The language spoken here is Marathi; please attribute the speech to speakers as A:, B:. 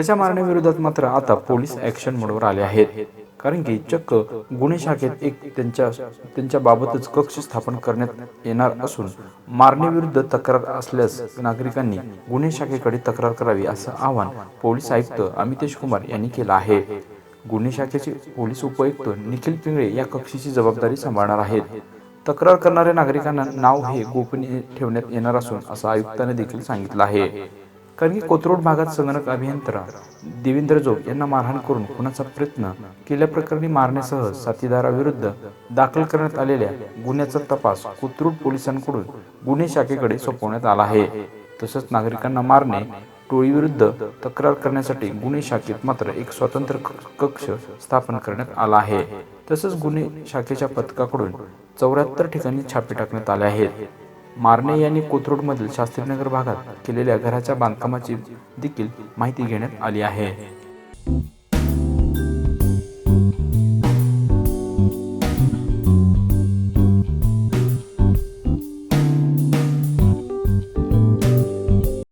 A: त्याच्या मारण्याविरोधात मात्र आता पोलीस ऍक्शन मोडवर आले आहेत. कारण की चक्क गुन्हे शाखेत एक त्यांच्या त्यांच्या बाबतच कक्ष स्थापन करण्यात येणार असून मारणेविरुद्ध तक्रार असल्यास नागरिकांनी गुन्हे शाखेकडे तक्रार करावी असं आवाहन पोलीस आयुक्त अमितेश कुमार यांनी केलं आहे. गुन्हे शाखेचे पोलीस उपायुक्त निखिल पिंगळे या कक्षीची जबाबदारी सांभाळणार आहेत. तक्रार करणाऱ्या नागरिकांना नाव हे गोपनीय ठेवण्यात येणार असून असं आयुक्तांनी देखील सांगितलं आहे. कारण की कोथरूड भागात संगणक अभियंता देवेंद्र जोग यांना मारहाण करून खुनाचा प्रयत्न केल्याप्रकरणी मारण्यासह साथीदाराविरुद्ध दाखल करण्यात आलेल्या गुन्ह्याचा तपास कोथरूड पोलिसांकडून गुन्हे शाखेकडे सोपवण्यात आला आहे. तसंच नागरिकांना मारणे टोळीविरुद्ध तक्रार करण्यासाठी गुन्हे शाखेत मात्र एक स्वतंत्र कक्ष स्थापन करण्यात आला आहे. तसंच गुन्हे शाखेच्या पथकाकडून चौऱ्याहत्तर ठिकाणी छापे टाकण्यात आले आहेत. मारणे यांनी कोथरूडमधील शास्त्रीनगर भागात केलेल्या घराच्या बांधकामाची देखील माहिती घेण्यात आली आहे.